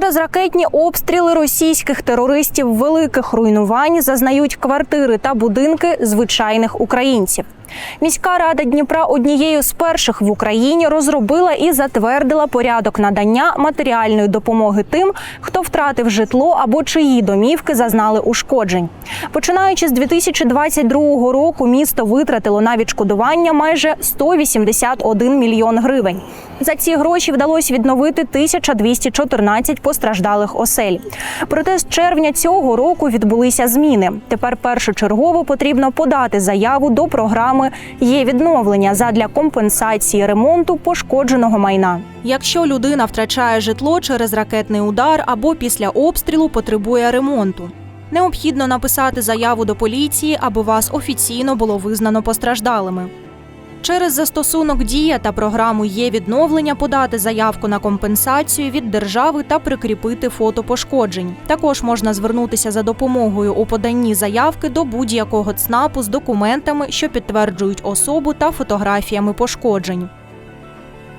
Через ракетні обстріли російських терористів великих руйнувань зазнають квартири та будинки звичайних українців. Міська рада Дніпра однією з перших в Україні розробила і затвердила порядок надання матеріальної допомоги тим, хто втратив житло або чиї домівки зазнали ушкоджень. Починаючи з 2022 року, місто витратило на відшкодування майже 181 мільйон гривень. За ці гроші вдалося відновити 1214 постраждалих осель. Проте з червня цього року відбулися зміни. Тепер першочергово потрібно подати заяву до програми є відновлення задля компенсації ремонту пошкодженого майна. Якщо людина втрачає житло через ракетний удар або після обстрілу потребує ремонту. Необхідно написати заяву до поліції, аби вас офіційно було визнано постраждалими. Через застосунок Дія та програму є відновлення подати заявку на компенсацію від держави та прикріпити фото пошкоджень. Також можна звернутися за допомогою у поданні заявки до будь-якого ЦНАПу з документами, що підтверджують особу та фотографіями пошкоджень.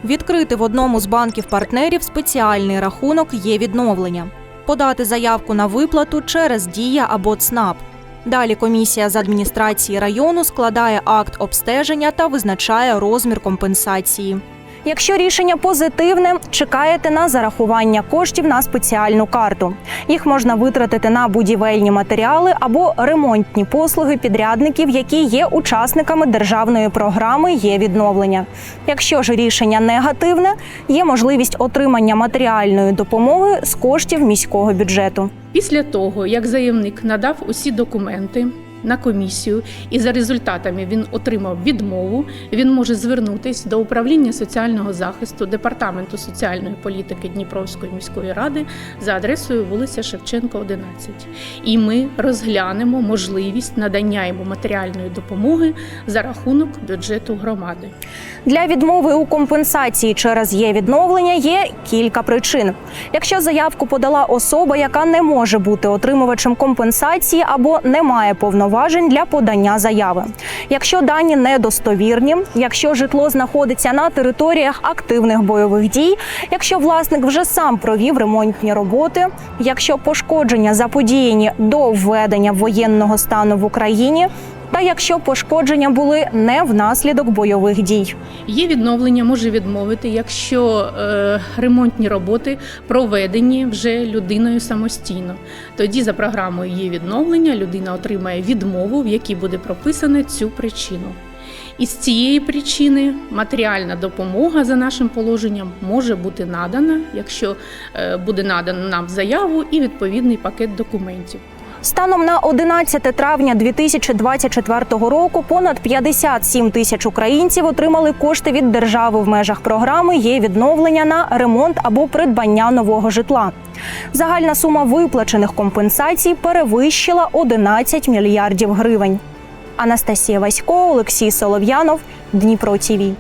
Відкрити в одному з банків партнерів спеціальний рахунок є відновлення. Подати заявку на виплату через Дія або ЦНАП. Далі комісія з адміністрації району складає акт обстеження та визначає розмір компенсації. Якщо рішення позитивне, чекаєте на зарахування коштів на спеціальну карту. Їх можна витратити на будівельні матеріали або ремонтні послуги підрядників, які є учасниками державної програми є відновлення. Якщо ж рішення негативне, є можливість отримання матеріальної допомоги з коштів міського бюджету. Після того, як заявник надав усі документи на комісію і за результатами він отримав відмову, він може звернутися до управління соціального захисту департаменту соціальної політики Дніпровської міської ради за адресою вулиця Шевченка, 11. І ми розглянемо можливість надання йому матеріальної допомоги за рахунок бюджету громади. Для відмови у компенсації через є відновлення є кілька причин. Якщо заявку подала особа, яка не може бути отримувачем компенсації або не має повноважень для подання заяви. Якщо дані недостовірні, якщо житло знаходиться на територіях активних бойових дій, якщо власник вже сам провів ремонтні роботи, якщо пошкодження заподіяні до введення воєнного стану в Україні. Якщо пошкодження були не внаслідок бойових дій. Є відновлення може відмовити, якщо е, ремонтні роботи проведені вже людиною самостійно. Тоді за програмою є відновлення, людина отримає відмову, в якій буде прописана цю причину. І з цієї причини матеріальна допомога за нашим положенням може бути надана, якщо е, буде надано нам заяву і відповідний пакет документів. Станом на 11 травня 2024 року понад 57 тисяч українців отримали кошти від держави в межах програми є відновлення на ремонт або придбання нового житла. Загальна сума виплачених компенсацій перевищила 11 мільярдів гривень. Анастасія Васько, Олексій Солов'янов, Дніпро ТІВІ.